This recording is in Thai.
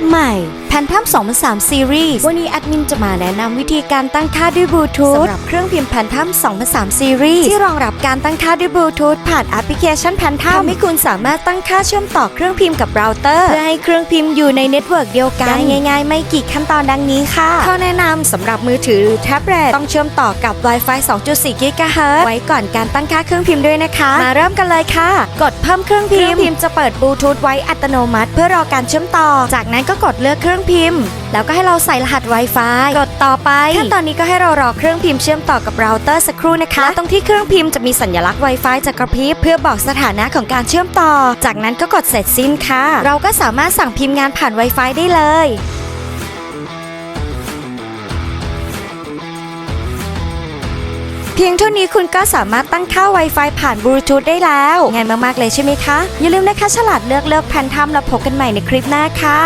卖 ใหม่ Phantom 2003 Series วันนี้แอดมินจะมาแนะนำวิธีการตั้งค่าด้วยบลูทูธสำหรับเครื่องพิมพ์ Phantom 2003 Series ที่รองรับการตั้งค่าด้วยบลูทูธผ่านแอปพลิเคชัน Phantom ทำให้คุณสามารถตั้งค่าเชื่อมต่อเครื่องพิมพ์กับเราเตอร์เพื่อให้เครื่องพิมพ์อยู่ในเน็ตเวิร์กเดียวกันได้ง่าย ๆ ไม่กี่ขั้นตอนดังนี้ค่ะข้อแนะนำสำหรับมือถือหรือแท็บเล็ตต้องเชื่อมต่อกับ Wi-Fi 2.4 GHz ไว้ก่อนการตั้งค่าเครื่องพิมพ์ด้วยนะคะ มาเริ่มกันเลยค่ะ กดเพิ่มเครื่องพิมพ์เครื่องพิมพ์จะเปิดบลูทูธไว้อัตโนมัติ เพื่อรอการเชื่อมต่อ จากนั้นก็กดเลือกเครื่องพิมพ์ แล้วก็ให้เราใส่รหัส Wi-Fi กดต่อไปขั้นตอนนี้ก็ให้เรารอเครื่องพิมพ์เชื่อมต่อกับเราเตอร์สักครู่นะคะและตรงที่เครื่องพิมพ์จะมีสัญลักษณ์ Wi-Fi จะกระพริบเพื่อบอกสถานะของการเชื่อมต่อ จากนั้นก็กดเสร็จสิ้นค่ะ เราก็สามารถสั่งพิมพ์งานผ่าน Wi-Fi ได้เลยเพียงเท่านี้คุณก็สามารถตั้งค่า Wi-Fi ผ่านบลูทูธได้แล้วง่ายมาก ๆ เลยใช่ไหมคะ อย่าลืมนะคะ ฉลาดเลือกเลือกแพนทัมแล้วพบกันใหม่ในคลิปหน้าค่ะ